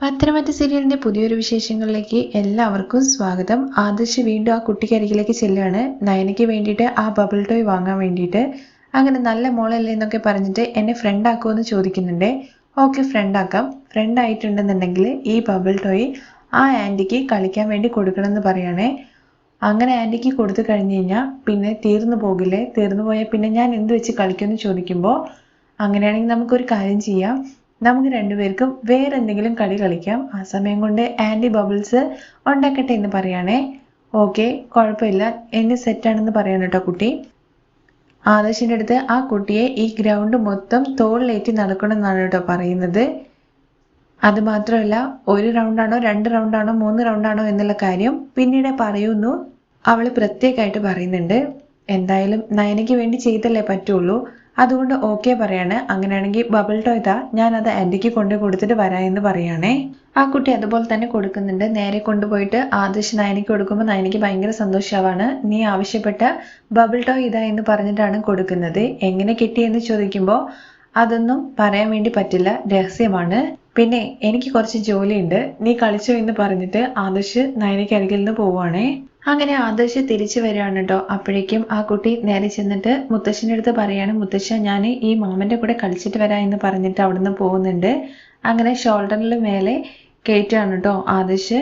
പത്തനംതിട്ട സീരിയലിന്റെ പുതിയൊരു വിശേഷങ്ങളിലേക്ക് എല്ലാവർക്കും സ്വാഗതം. ആദർശ് വീണ്ടും ആ കുട്ടിക്കരികിലേക്ക് ചെല്ലുകയാണ്. നയനയ്ക്ക് വേണ്ടിയിട്ട് ആ ബബിൾ ടോയ് വാങ്ങാൻ വേണ്ടിയിട്ട്. അങ്ങനെ നല്ല മോളല്ലേ എന്നൊക്കെ പറഞ്ഞിട്ട് എന്നെ ഫ്രണ്ട് ആക്കുമെന്ന് ചോദിക്കുന്നുണ്ട്. ഓക്കെ ഫ്രണ്ട് ആക്കാം. ഫ്രണ്ട് ആയിട്ടുണ്ടെന്നുണ്ടെങ്കിൽ ഈ ബബിൾ ടോയ് ആ ആന്റിക്ക് കളിക്കാൻ വേണ്ടി കൊടുക്കണമെന്ന് പറയുകയാണേ അങ്ങനെ ആന്റിക്ക് കൊടുത്തു കഴിഞ്ഞ് കഴിഞ്ഞാൽ പിന്നെ തീർന്നു പോകില്ലേ? തീർന്നു പോയാൽ പിന്നെ ഞാൻ എന്ത് വെച്ച് കളിക്കുമെന്ന് ചോദിക്കുമ്പോൾ അങ്ങനെയാണെങ്കിൽ നമുക്കൊരു കാര്യം ചെയ്യാം. നമുക്ക് രണ്ടുപേർക്കും വേറെ എന്തെങ്കിലും കളി കളിക്കാം. ആ സമയം കൊണ്ട് ആന്റി ബബിൾസ് ഉണ്ടാക്കട്ടെ എന്ന് പറയുകയാണേ ഓക്കെ കുഴപ്പമില്ല. എന്നെ സെറ്റാണെന്ന് പറയണം കേട്ടോ കുട്ടി. ആദർശിന്റെ അടുത്ത് ആ കുട്ടിയെ ഈ ഗ്രൗണ്ട് മൊത്തം തോളിലേറ്റി നടക്കണമെന്നാണ് കേട്ടോ പറയുന്നത്. അത് മാത്രമല്ല ഒരു റൗണ്ടാണോ രണ്ട് റൗണ്ടാണോ മൂന്ന് റൗണ്ടാണോ എന്നുള്ള കാര്യം പിന്നീട് പറയുന്നു. അവൾ പ്രത്യേകമായിട്ട് പറയുന്നുണ്ട്. എന്തായാലും നയനയ്ക്ക് വേണ്ടി ചെയ്തല്ലേ പറ്റുള്ളൂ. അതുകൊണ്ട് ഓക്കെ പറയാണ്. അങ്ങനെയാണെങ്കിൽ ബബിൾ താ ഞാൻ അത് ആന്റിക്ക് കൊണ്ട് കൊടുത്തിട്ട് വരാം എന്ന് പറയാണേ. ആ കുട്ടി അതുപോലെ തന്നെ കൊടുക്കുന്നുണ്ട്. നേരെ കൊണ്ടുപോയിട്ട് ആദർശ് നയനിക്ക് കൊടുക്കുമ്പോൾ നയനിക്ക് ഭയങ്കര സന്തോഷമാവാണ് നീ ആവശ്യപ്പെട്ട ബബിൾ ടോയ് ഇതാ എന്ന് പറഞ്ഞിട്ടാണ് കൊടുക്കുന്നത്. എങ്ങനെ കിട്ടിയെന്ന് ചോദിക്കുമ്പോൾ അതൊന്നും പറയാൻ വേണ്ടി പറ്റില്ല. രഹസ്യമാണ്. പിന്നെ എനിക്ക് കുറച്ച് ജോലിയുണ്ട്. നീ കളിച്ചോ എന്ന് പറഞ്ഞിട്ട് ആദർശ് നയനയ്ക്ക് അരികിൽ നിന്ന് പോവുകയാണേ അങ്ങനെ ആദർശ് തിരിച്ചു വരികയാണ് കേട്ടോ അപ്പോഴേക്കും ആ കുട്ടി നേരെ ചെന്നിട്ട് മുത്തശ്ശന്റെ അടുത്ത് പറയാണ് മുത്തശ്ശ ഞാൻ ഈ മാമന്റെ കൂടെ കളിച്ചിട്ട് വരാം എന്ന് പറഞ്ഞിട്ട് അവിടുന്ന് പോകുന്നുണ്ട്. അങ്ങനെ ഷോൾഡറിൽ മേലെ കയറ്റുകയാണ് കേട്ടോ ആദർശ്.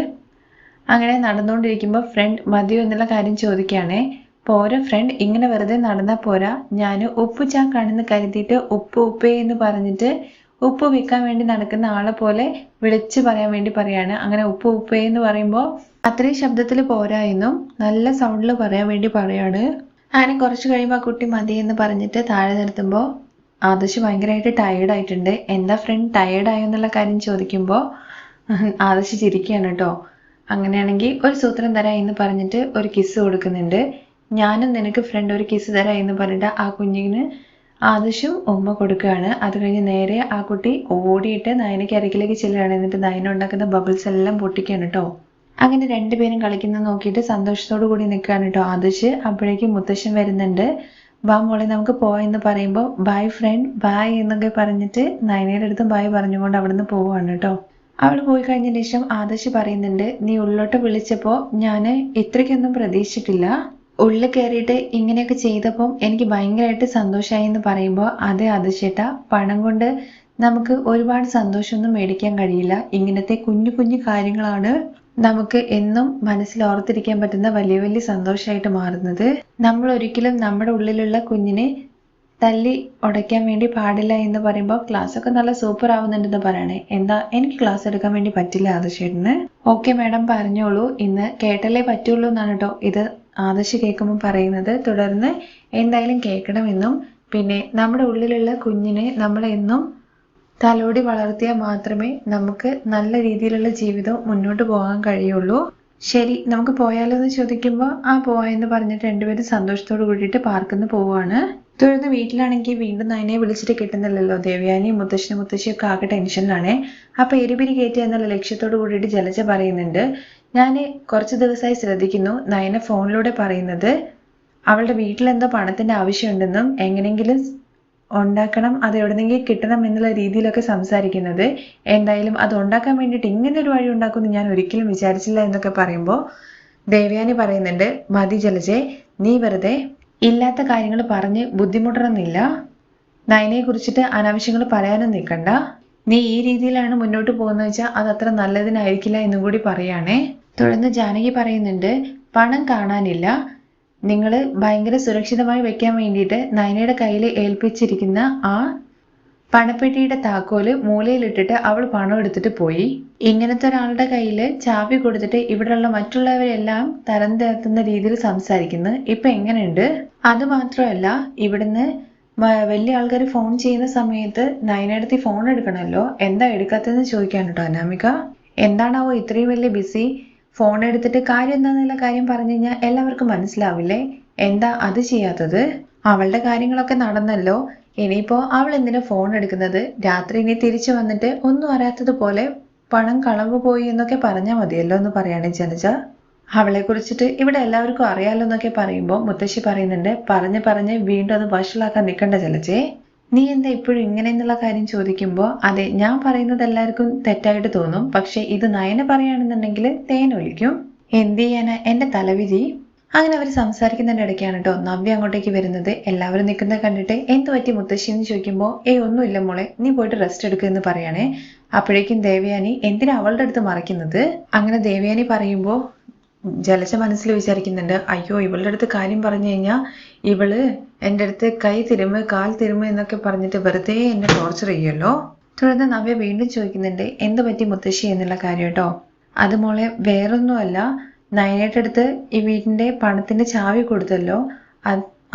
അങ്ങനെ നടന്നുകൊണ്ടിരിക്കുമ്പോൾ ഫ്രണ്ട് മതിയോ എന്നുള്ള കാര്യം ചോദിക്കുകയാണേ. പോരാ ഫ്രണ്ട് ഇങ്ങനെ വെറുതെ നടന്നാൽ പോരാ? ഞാൻ ഉപ്പ് ചാക്കാണെന്ന് കരുതിയിട്ട് ഉപ്പ് ഉപ്പേ എന്ന് പറഞ്ഞിട്ട് ഉപ്പ് വിൽക്കാൻ വേണ്ടി നടക്കുന്ന ആളെ പോലെ വിളിച്ച് പറയാൻ വേണ്ടി പറയാണ്. അങ്ങനെ ഉപ്പ് ഉപ്പേ എന്ന് പറയുമ്പോൾ അത്രയും ശബ്ദത്തിൽ പോരായെന്നും നല്ല സൗണ്ടിൽ പറയാൻ വേണ്ടി പറയാണ്. അങ്ങനെ കുറച്ച് കഴിയുമ്പോൾ ആ കുട്ടി മതി എന്ന് പറഞ്ഞിട്ട് താഴെ നിർത്തുമ്പോൾ ആദർശ് ഭയങ്കരമായിട്ട് ടയേർഡ് ആയിട്ടുണ്ട്. എന്താ ഫ്രണ്ട് ടയേർഡ് ആയോ എന്നുള്ള കാര്യം ചോദിക്കുമ്പോൾ ആദർശ് ചിരിക്കുകയാണ് കേട്ടോ അങ്ങനെയാണെങ്കിൽ ഒരു സൂത്രം തരാം എന്ന് പറഞ്ഞിട്ട് ഒരു കിസ് കൊടുക്കുന്നുണ്ട്. ഞാനും നിനക്ക് ഫ്രണ്ട് ഒരു കിസ് തരാം എന്ന് പറഞ്ഞിട്ട് ആ കുഞ്ഞിന് ആദർശും ഉമ്മ കൊടുക്കുകയാണ്. അത് കഴിഞ്ഞ് നേരെ ആ കുട്ടി ഓടിയിട്ട് നയനയ്ക്ക് അരക്കിലേക്ക് ചെല്ലുകയാണ്. എന്നിട്ട് നയന ഉണ്ടാക്കുന്ന ബബിൾസ് എല്ലാം പൊട്ടിക്കുകയാണ് കേട്ടോ അങ്ങനെ രണ്ടുപേരും കളിക്കുന്നത് നോക്കിയിട്ട് സന്തോഷത്തോടു കൂടി നിൽക്കുകയാണ് കേട്ടോ ആദർശ്. അപ്പോഴേക്കും മുത്തശ്ശൻ വരുന്നുണ്ട്. വാ മോളെ നമുക്ക് പോയെന്ന് പറയുമ്പോൾ ബൈ ഫ്രണ്ട് ബൈ എന്നൊക്കെ പറഞ്ഞിട്ട് നയനയുടെ അടുത്തും ബൈ പറഞ്ഞുകൊണ്ട് അവിടുന്ന് പോവുകയാണ് കേട്ടോ. അവൾ പോയി കഴിഞ്ഞതിന് ശേഷം ആദർശ് പറയുന്നുണ്ട് നീ ഉള്ളോട്ട് വിളിച്ചപ്പോൾ ഞാൻ ഇത്രയ്ക്കൊന്നും പ്രതീക്ഷിച്ചിട്ടില്ല. ഉള്ളിൽ കയറിയിട്ട് ഇങ്ങനെയൊക്കെ ചെയ്തപ്പോൾ എനിക്ക് ഭയങ്കരമായിട്ട് സന്തോഷമായി എന്ന് പറയുമ്പോൾ അതേ ആദർശേട്ട പണം കൊണ്ട് നമുക്ക് ഒരുപാട് സന്തോഷമൊന്നും മേടിക്കാൻ കഴിയില്ല. ഇങ്ങനത്തെ കുഞ്ഞു കുഞ്ഞു കാര്യങ്ങളാണ് നമുക്ക് എന്നും മനസ്സിൽ ഓർത്തിരിക്കാൻ പറ്റുന്ന വലിയ വലിയ സന്തോഷമായിട്ട് മാറുന്നത്. നമ്മൾ ഒരിക്കലും നമ്മുടെ ഉള്ളിലുള്ള കുഞ്ഞിനെ തല്ലി ഉടയ്ക്കാൻ വേണ്ടി പാടില്ല എന്ന് പറയുമ്പോൾ ക്ലാസ് ഒക്കെ നല്ല സൂപ്പർ ആവുന്നുണ്ടെന്ന് പറയണേ. എന്താ എനിക്ക് ക്ലാസ് എടുക്കാൻ വേണ്ടി പറ്റില്ല ആദർശേട്ടന്. ഓക്കെ മാഡം പറഞ്ഞോളൂ. ഇന്ന് കേട്ടല്ലേ പറ്റുള്ളൂ എന്നാണ് കേട്ടോ ഇത് ആദർശ് കേൾക്കുമ്പോൾ പറയുന്നത്. തുടർന്ന് എന്തായാലും കേൾക്കണമെന്നും പിന്നെ നമ്മുടെ ഉള്ളിലുള്ള കുഞ്ഞിനെ നമ്മൾ എന്നും തലോടി വളർത്തിയാൽ മാത്രമേ നമുക്ക് നല്ല രീതിയിലുള്ള ജീവിതം മുന്നോട്ട് പോകാൻ കഴിയുള്ളൂ. ശരി നമുക്ക് പോയാലോ എന്ന് ചോദിക്കുമ്പോൾ ആ പോവായെന്ന് പറഞ്ഞിട്ട് രണ്ടുപേരും സന്തോഷത്തോട് കൂടിയിട്ട് പാർക്കിൽ നിന്ന് പോവുകയാണ് തുടർന്ന് വീട്ടിലാണെങ്കിൽ വീണ്ടും നയനെ വിളിച്ചിട്ട് കിട്ടുന്നില്ലല്ലോ. ദേവയാനി മുത്തശ്ശനും മുത്തശ്ശിയൊക്കെ ആകെ ടെൻഷനിലാണേ. അപ്പൊ എരിപിരി കയറ്റുക എന്നുള്ള ലക്ഷ്യത്തോട് കൂടിയിട്ട് ജലജ പറയുന്നുണ്ട് ഞാൻ കുറച്ച് ദിവസമായി ശ്രദ്ധിക്കുന്നു. നയന ഫോണിലൂടെ പറയുന്നത് അവളുടെ വീട്ടിലെന്തോ പണത്തിന്റെ ആവശ്യമുണ്ടെന്നും എങ്ങനെയെങ്കിലും ഉണ്ടാക്കണം അത് എവിടെന്നെങ്കിലും കിട്ടണം എന്നുള്ള രീതിയിലൊക്കെ സംസാരിക്കുന്നത്. എന്തായാലും അത് ഉണ്ടാക്കാൻ വേണ്ടിയിട്ട് ഇങ്ങനെ ഒരു വഴി ഉണ്ടാക്കുമെന്ന് ഞാൻ ഒരിക്കലും വിചാരിച്ചില്ല എന്നൊക്കെ പറയുമ്പോൾ ദേവയാനി പറയുന്നുണ്ട് മതി ജലജെ നീ വെറുതെ ഇല്ലാത്ത കാര്യങ്ങൾ പറഞ്ഞ് ബുദ്ധിമുട്ടണമെന്നില്ല. നയനയെ കുറിച്ചിട്ട് അനാവശ്യങ്ങൾ പറയാനും നിൽക്കണ്ട. നീ ഈ രീതിയിലാണ് മുന്നോട്ട് പോകുന്നത് വെച്ചാൽ അത് അത്ര നല്ലതിനായിരിക്കില്ല എന്നും കൂടി പറയുകയാണേ. തുടർന്ന് ജാനകി പറയുന്നുണ്ട് പണം കാണാനില്ല. നിങ്ങൾ ഭയങ്കര സുരക്ഷിതമായി വെക്കാൻ വേണ്ടിയിട്ട് നയനയുടെ കയ്യിൽ ഏൽപ്പിച്ചിരിക്കുന്ന ആ പണപ്പെട്ടിയുടെ താക്കോൽ മൂലയിലിട്ടിട്ട് അവൾ പണം എടുത്തിട്ട് പോയി. ഇങ്ങനത്തെ ഒരാളുടെ കയ്യിൽ ചാവി കൊടുത്തിട്ട് ഇവിടെയുള്ള മറ്റുള്ളവരെല്ലാം തരം തരത്തുന്ന രീതിയിൽ സംസാരിക്കുന്നു. ഇപ്പൊ എങ്ങനെയുണ്ട്? അത് മാത്രമല്ല ഇവിടുന്ന് വലിയ ആൾക്കാർ ഫോൺ ചെയ്യുന്ന സമയത്ത് നയനടുത്ത് ഫോൺ എടുക്കണമല്ലോ. എന്താ എടുക്കാത്തതെന്ന് ചോദിക്കാൻ കേട്ടോ അനാമിക. എന്താണാവോ ഇത്രയും വലിയ ബിസി ഫോൺ എടുത്തിട്ട് കാര്യം എന്താന്നുള്ള കാര്യം പറഞ്ഞു കഴിഞ്ഞാൽ എല്ലാവർക്കും മനസ്സിലാവില്ലേ? എന്താ അത് ചെയ്യാത്തത്? അവളുടെ കാര്യങ്ങളൊക്കെ നടന്നല്ലോ. ഇനിയിപ്പോ അവൾ എന്തിനാ ഫോൺ എടുക്കുന്നത്? രാത്രി ഇനി തിരിച്ചു വന്നിട്ട് ഒന്നും അറിയാത്തതുപോലെ പണം കളവ് പോയി എന്നൊക്കെ പറഞ്ഞാൽ മതിയല്ലോ എന്ന് പറയാണ് ജനജ. അവളെ കുറിച്ചിട്ട് ഇവിടെ എല്ലാവർക്കും അറിയാലോ എന്നൊക്കെ പറയുമ്പോൾ മുത്തശ്ശി പറയുന്നുണ്ട് പറഞ്ഞ് പറഞ്ഞ് വീണ്ടും അത് വഷളാക്കാൻ നിൽക്കണ്ട ജലജേ നീ എന്താ ഇപ്പോഴും ഇങ്ങനെ എന്നുള്ള കാര്യം ചോദിക്കുമ്പോൾ അതെ ഞാൻ പറയുന്നത് എല്ലാവർക്കും തെറ്റായിട്ട് തോന്നും. പക്ഷെ ഇത് നയന പറയുകയാണെന്നുണ്ടെങ്കിൽ തേനൊലിക്കും എന്ത് ചെയ്യാനാ? എന്റെ തലവിധി അങ്ങനെ അവർ സംസാരിക്കുന്നതിന്റെ ഇടയ്ക്കാണ് കേട്ടോ നവ്യ അങ്ങോട്ടേക്ക് വരുന്നത്. എല്ലാവരും നിൽക്കുന്നത് കണ്ടിട്ട് എന്ത് പറ്റി മുത്തശ്ശി എന്ന് ചോദിക്കുമ്പോൾ ഏയ് ഒന്നുമില്ല മോളെ നീ പോയിട്ട് റെസ്റ്റ് എടുക്കുക എന്ന് പറയണേ. അപ്പോഴേക്കും ദേവയാനി എന്തിനാ അവളുടെ അടുത്ത് മറയ്ക്കുന്നത്? അങ്ങനെ ദേവയാനി പറയുമ്പോൾ ജലജ മനസ്സിൽ വിചാരിക്കുന്നുണ്ട് അയ്യോ ഇവളുടെ അടുത്ത് കാര്യം പറഞ്ഞു കഴിഞ്ഞാൽ ഇവൾ എന്റെ അടുത്ത് കൈ തിരുമ് കാൽ തിരുമ് എന്നൊക്കെ പറഞ്ഞിട്ട് വെറുതെ എന്നെ ടോർച്ചർ ചെയ്യുമല്ലോ തുടർന്ന് നവ്യ വീണ്ടും ചോദിക്കുന്നുണ്ട് എന്ത് പറ്റി മുത്തശ്ശി? എന്നുള്ള കാര്യം കേട്ടോ. അത് മോളെ വേറൊന്നുമല്ല. നയനയുടെ അടുത്ത് ഈ വീടിന്റെ പണത്തിന്റെ ചാവി കൊടുത്തല്ലോ.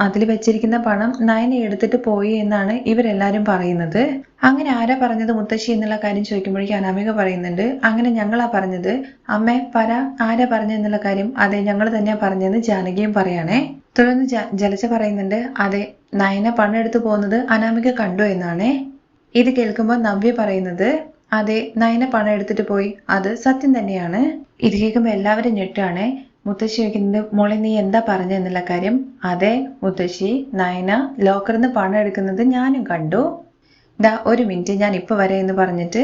അതിൽ വെച്ചിരിക്കുന്ന പണം നയന എടുത്തിട്ട് പോയി എന്നാണ് ഇവരെല്ലാരും പറയുന്നത്. അങ്ങനെ ആരാ പറഞ്ഞത് മുത്തശ്ശി എന്നുള്ള കാര്യം ചോദിക്കുമ്പോഴേക്കും അനാമിക പറയുന്നുണ്ട്. അങ്ങനെ ഞങ്ങളാ പറഞ്ഞത്. അമ്മേ പറ ആരാ പറഞ്ഞ എന്നുള്ള കാര്യം? അതെ ഞങ്ങൾ തന്നെയാ പറഞ്ഞതെന്ന് ജാനകിയും പറയാണേ. തുടർന്ന് ജലജ പറയുന്നുണ്ട്. അതെ നയന പണം എടുത്തു പോകുന്നത് അനാമിക കണ്ടു എന്നാണേ. ഇത് കേൾക്കുമ്പോൾ നവ്യ പറയുന്നത് അതെ നയന പണം എടുത്തിട്ട് പോയി. അത് സത്യം തന്നെയാണ്. ഇത് കേൾക്കുമ്പോൾ എല്ലാവരും ഞെട്ടാണ്. മുത്തശ്ശി ചോദിക്കുന്നത് മോളെ നീ എന്താ പറഞ്ഞെന്നുള്ള കാര്യം. അതെ മുത്തശ്ശി നയന ലോക്കറിൽ നിന്ന് പണം എടുക്കുന്നത് ഞാനും കണ്ടു. ദാ ഒരു മിനിറ്റ് ഞാൻ ഇപ്പൊ വരെ എന്ന് പറഞ്ഞിട്ട്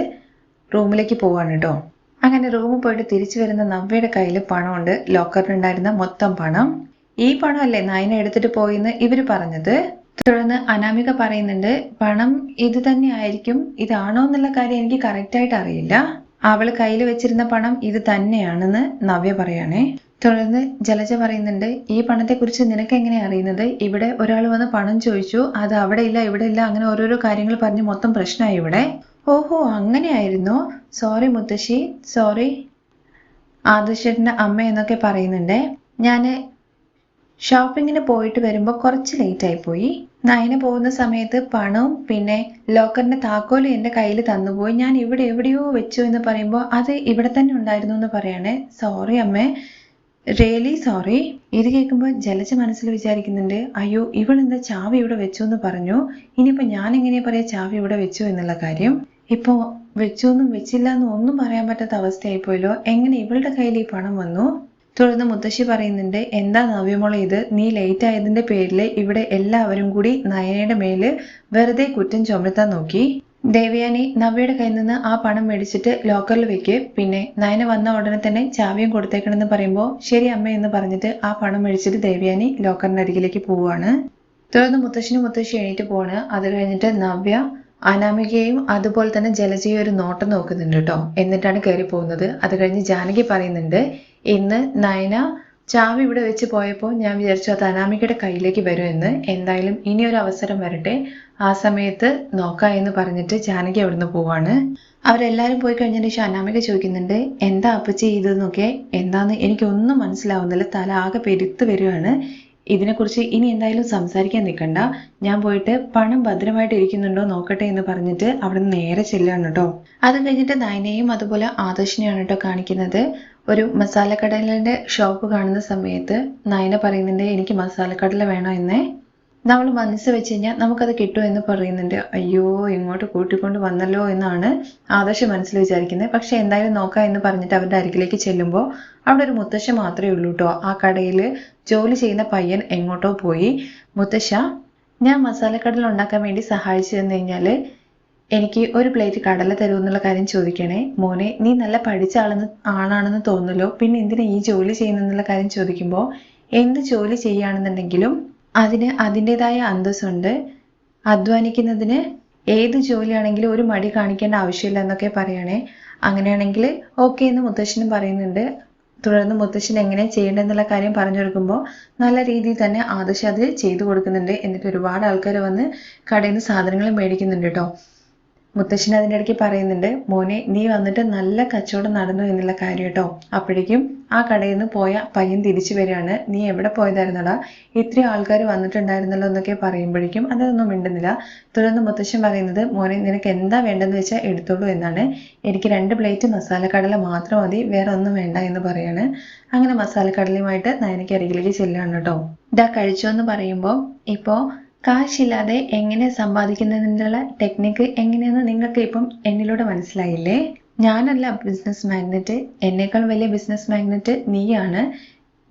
റൂമിലേക്ക് പോവാണ് കേട്ടോ. അങ്ങനെ റൂമിൽ പോയിട്ട് തിരിച്ചു വരുന്ന നവ്യയുടെ കയ്യിൽ പണമുണ്ട്. ലോക്കറിലുണ്ടായിരുന്ന മൊത്തം പണം. ഈ പണമല്ലേ നയന എടുത്തിട്ട് പോയിന്ന് ഇവർ പറഞ്ഞത്? തുടർന്ന് അനാമിക പറയുന്നുണ്ട് പണം ഇത് തന്നെ ആയിരിക്കും ഇതാണോ എന്നുള്ള കാര്യം എനിക്ക് കറക്റ്റ് ആയിട്ട് അറിയില്ല. അവൾ കയ്യിൽ വെച്ചിരുന്ന പണം ഇത് തന്നെയാണെന്ന് നവ്യ പറയാണേ. തുടർന്ന് ജലജ പറയുന്നുണ്ട് ഈ പണത്തെക്കുറിച്ച് നിനക്ക് എങ്ങനെ അറിയുന്നത്? ഇവിടെ ഒരാൾ വന്ന് പണം ചോദിച്ചു അത് അവിടെ ഇല്ല ഇവിടെ ഇല്ല അങ്ങനെ ഓരോരോ കാര്യങ്ങൾ പറഞ്ഞ് മൊത്തം പ്രശ്നമായി ഇവിടെ. ഓഹോ അങ്ങനെയായിരുന്നോ? സോറി മുത്തശ്ശി സോറി ആദർശേട്ടന്റെ അമ്മ എന്നൊക്കെ പറയുന്നുണ്ട് ഞാൻ ഷോപ്പിങ്ങിന് പോയിട്ട് വരുമ്പോൾ കുറച്ച് ലേറ്റ് ആയി പോയി. നയന പോകുന്ന സമയത്ത് പണവും പിന്നെ ലോക്കറിന്റെ താക്കോലും എന്റെ കയ്യിൽ തന്നുപോയി. ഞാൻ ഇവിടെ എവിടെയോ വെച്ചു എന്ന് പറയുമ്പോൾ അത് ഇവിടെ തന്നെ ഉണ്ടായിരുന്നു എന്ന് പറയണേ. സോറി അമ്മേ. റിയലി സോറി ഇത് കേൾക്കുമ്പോൾ ജലജ മനസ്സിൽ വിചാരിക്കുന്നുണ്ട് അയ്യോ ഇവൾ എന്താ ചാവി ഇവിടെ വെച്ചു എന്ന് പറഞ്ഞു? ഇനിയിപ്പോൾ ഞാൻ എങ്ങനെയാ പറയാം ചാവി ഇവിടെ വെച്ചു എന്നുള്ള കാര്യം? ഇപ്പോൾ വെച്ചു എന്നും വെച്ചില്ല എന്നും ഒന്നും പറയാൻ പറ്റാത്ത അവസ്ഥയായിപ്പോയല്ലോ. എങ്ങനെ ഇവളുടെ കയ്യിൽ ഈ പണം വന്നു? തുടർന്ന് മുത്തശ്ശി പറയുന്നുണ്ട് എന്താ നവ്യമോളെ ഇത്? നീ ലേറ്റ് ആയതിന്റെ പേരിൽ ഇവിടെ എല്ലാവരും കൂടി നയനയുടെ മേൽ വെറുതെ കുറ്റം ചുമത്താൻ നോക്കി. ദേവയാനി നവ്യയുടെ കയ്യിൽ നിന്ന് ആ പണം മേടിച്ചിട്ട് ലോക്കറിൽ വെക്ക്. പിന്നെ നയന വന്ന ഉടനെ തന്നെ ചാവിയും കൊടുത്തേക്കണമെന്ന് പറയുമ്പോൾ ശരി അമ്മ എന്ന് പറഞ്ഞിട്ട് ആ പണം മേടിച്ചിട്ട് ദേവയാനി ലോക്കറിന്റെ അരികിലേക്ക് പോവുകയാണ് തുടർന്ന് മുത്തശ്ശിനും മുത്തശ്ശി എണീറ്റ് പോവാണ്. അത് കഴിഞ്ഞിട്ട് നവ്യ അനാമികയും അതുപോലെ തന്നെ ജലജയും ഒരു നോട്ടം നോക്കുന്നുണ്ട് കേട്ടോ. എന്നിട്ടാണ് കയറി പോകുന്നത് അത് കഴിഞ്ഞ് ജാനകി പറയുന്നുണ്ട് ഇന്ന് നയന ചാവി ഇവിടെ വെച്ച് പോയപ്പോൾ ഞാൻ വിചാരിച്ചു അത് അനാമികയുടെ കയ്യിലേക്ക് വരുമെന്ന് എന്തായാലും ഇനി ഒരു അവസരം വരട്ടെ. ആ സമയത്ത് നോക്കാം എന്ന് പറഞ്ഞിട്ട് ജാനകി അവിടുന്ന് പോവാണ്. അവരെല്ലാവരും പോയി കഴിഞ്ഞതിന് ശേഷം അനാമിക ചോദിക്കുന്നുണ്ട് എന്താ അപ്പച്ചി ഇതെന്നൊക്കെ? എന്താന്ന് എനിക്കൊന്നും മനസ്സിലാവുന്നില്ല. തല ആകെ പെരുത്ത് വരികയാണ്. ഇതിനെക്കുറിച്ച് ഇനി എന്തായാലും സംസാരിക്കാൻ നിൽക്കണ്ട. ഞാൻ പോയിട്ട് പണം ഭദ്രമായിട്ട് ഇരിക്കുന്നുണ്ടോ നോക്കട്ടെ എന്ന് പറഞ്ഞിട്ട് അവിടെ നിന്ന് നേരെ ചെല്ലുകയാണ് കേട്ടോ. അത് കഴിഞ്ഞിട്ട് നയനയും അതുപോലെ ആദർശിനെയാണ് കേട്ടോ കാണിക്കുന്നത്. ഒരു മസാലക്കടലിന്റെ ഷോപ്പ് കാണുന്ന സമയത്ത് നയന പറയുന്നുണ്ട് എനിക്ക് മസാലക്കടല വേണോ എന്നേ? നമ്മൾ മനസ്സ് വെച്ച് കഴിഞ്ഞാൽ നമുക്കത് കിട്ടുമെന്ന് പറയുന്നുണ്ട്. അയ്യോ ഇങ്ങോട്ട് കൂട്ടിക്കൊണ്ട് വന്നല്ലോ എന്നാണ് ആദർശ് മനസ്സിൽ വിചാരിക്കുന്നത്. പക്ഷേ എന്തായാലും നോക്കാം എന്ന് പറഞ്ഞിട്ട് അവരുടെ അരികിലേക്ക് ചെല്ലുമ്പോൾ അവിടെ ഒരു മുത്തശ്ശ മാത്രമേ ഉള്ളൂ കേട്ടോ ആ കടയിൽ ജോലി ചെയ്യുന്ന പയ്യൻ എങ്ങോട്ടോ പോയി. മുത്തശ്ശ ഞാൻ മസാലക്കടല ഉണ്ടാക്കാൻ വേണ്ടി സഹായിച്ചു തന്നു കഴിഞ്ഞാൽ എനിക്ക് ഒരു പ്ലേറ്റ് കടല തരൂ എന്നുള്ള കാര്യം ചോദിക്കണേ. മോനെ നീ നല്ല പഠിച്ച ആളെന്ന് ആളാണെന്ന് തോന്നുന്നല്ലോ പിന്നെ എന്തിനാ ഈ ജോലി ചെയ്യുന്നെന്നുള്ള കാര്യം ചോദിക്കുമ്പോൾ എന്ത് ജോലി ചെയ്യുകയാണെന്നുണ്ടെങ്കിലും അതിന് അതിന്റെതായ അന്തസ്സുണ്ട്. അധ്വാനിക്കുന്നതിന് ഏത് ജോലിയാണെങ്കിലും ഒരു മടി കാണിക്കേണ്ട ആവശ്യമില്ല എന്നൊക്കെ പറയണേ. അങ്ങനെയാണെങ്കിൽ ഓക്കെ എന്ന് മുത്തശ്ശനും പറയുന്നുണ്ട്. തുടർന്ന് മുത്തശ്ശൻ എങ്ങനെ ചെയ്യേണ്ടതെന്നുള്ള കാര്യം പറഞ്ഞു കൊടുക്കുമ്പോൾ നല്ല രീതിയിൽ തന്നെ ആദർശ് അത് ചെയ്തു കൊടുക്കുന്നുണ്ട്. എന്നിട്ട് ഒരുപാട് ആൾക്കാർ വന്ന് കടയിൽ നിന്ന് സാധനങ്ങൾ മേടിക്കുന്നുണ്ട് കേട്ടോ മുത്തശ്ശൻ അതിന്റെ ഇടയ്ക്ക് പറയുന്നുണ്ട് മോനെ നീ വന്നിട്ട് നല്ല കച്ചവടം നടന്നു എന്നുള്ള കാര്യം കേട്ടോ അപ്പോഴേക്കും ആ കടയിൽ നിന്ന് പോയ പയ്യൻ തിരിച്ചു വരികയാണ്. നീ എവിടെ പോയതായിരുന്നടാ? ഇത്രയും ആൾക്കാർ വന്നിട്ടുണ്ടായിരുന്നല്ലോ എന്നൊക്കെ പറയുമ്പോഴേക്കും അതൊന്നും മിണ്ടുന്നില്ല. തുടർന്ന് മുത്തശ്ശൻ പറയുന്നത് മോനെ നിനക്ക് എന്താ വേണ്ടെന്ന് വെച്ചാൽ എടുത്തോളൂ എന്നാണ്. എനിക്ക് രണ്ട് പ്ലേറ്റ് മസാലക്കടല മാത്രം മതി വേറെ ഒന്നും വേണ്ട എന്ന് പറയാണ്. അങ്ങനെ മസാലക്കടലയുമായിട്ട് നയനയ്ക്ക് അരികിലേക്ക് ചെല്ലുകയാണ് കേട്ടോ ഇതാ കഴിച്ചോ എന്ന് പറയുമ്പോൾ ഇപ്പോൾ കാശില്ലാതെ എങ്ങനെ സമ്പാദിക്കുന്നതിനുള്ള ടെക്നിക്ക് എങ്ങനെയെന്ന് നിങ്ങൾക്ക് ഇപ്പം എന്നിലൂടെ മനസ്സിലായില്ലേ? ഞാനല്ല ബിസിനസ് മാഗ്നറ്റ് എന്നേക്കാൾ വലിയ ബിസിനസ് മാഗ്നറ്റ് നീയാണ്.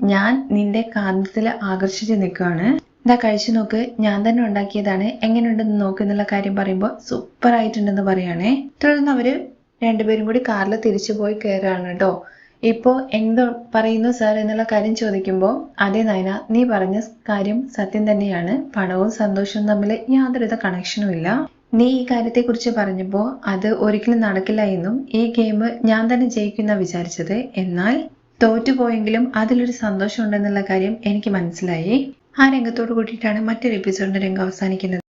ഞാൻ നിന്റെ കാന്തത്തിൽ ആകർഷിച്ച് നിൽക്കുകയാണ്. ഇതാ കഴിച്ചു നോക്ക് ഞാൻ തന്നെ ഉണ്ടാക്കിയതാണ്. എങ്ങനെയുണ്ടെന്ന് നോക്ക് എന്നുള്ള കാര്യം പറയുമ്പോൾ സൂപ്പർ ആയിട്ടുണ്ടെന്ന് പറയുകയാണേ തുടർന്ന് അവർ രണ്ടുപേരും കൂടി കാറിൽ തിരിച്ചു പോയി കയറുകയാണ് കേട്ടോ. ഇപ്പോ എന്തോ പറയുന്നു സാർ എന്നുള്ള കാര്യം ചോദിക്കുമ്പോൾ അതേ നയന നീ പറഞ്ഞ കാര്യം സത്യം തന്നെയാണ്. പണവും സന്തോഷവും തമ്മിൽ യാതൊരുവിധ കണക്ഷനും ഇല്ല. നീ ഈ കാര്യത്തെക്കുറിച്ച് പറഞ്ഞപ്പോൾ അത് ഒരിക്കലും നടക്കില്ല എന്നും ഈ ഗെയിം ഞാൻ തന്നെ ജയിക്കുന്ന വിചാരിച്ചത്. എന്നാൽ തോറ്റുപോയെങ്കിലും അതിലൊരു സന്തോഷം ഉണ്ടെന്നുള്ള കാര്യം എനിക്ക് മനസ്സിലായി. ആ രംഗത്തോട് കൂടിയിട്ടാണ് മറ്റൊരു എപ്പിസോഡിന്റെ രംഗം അവസാനിക്കുന്നത്.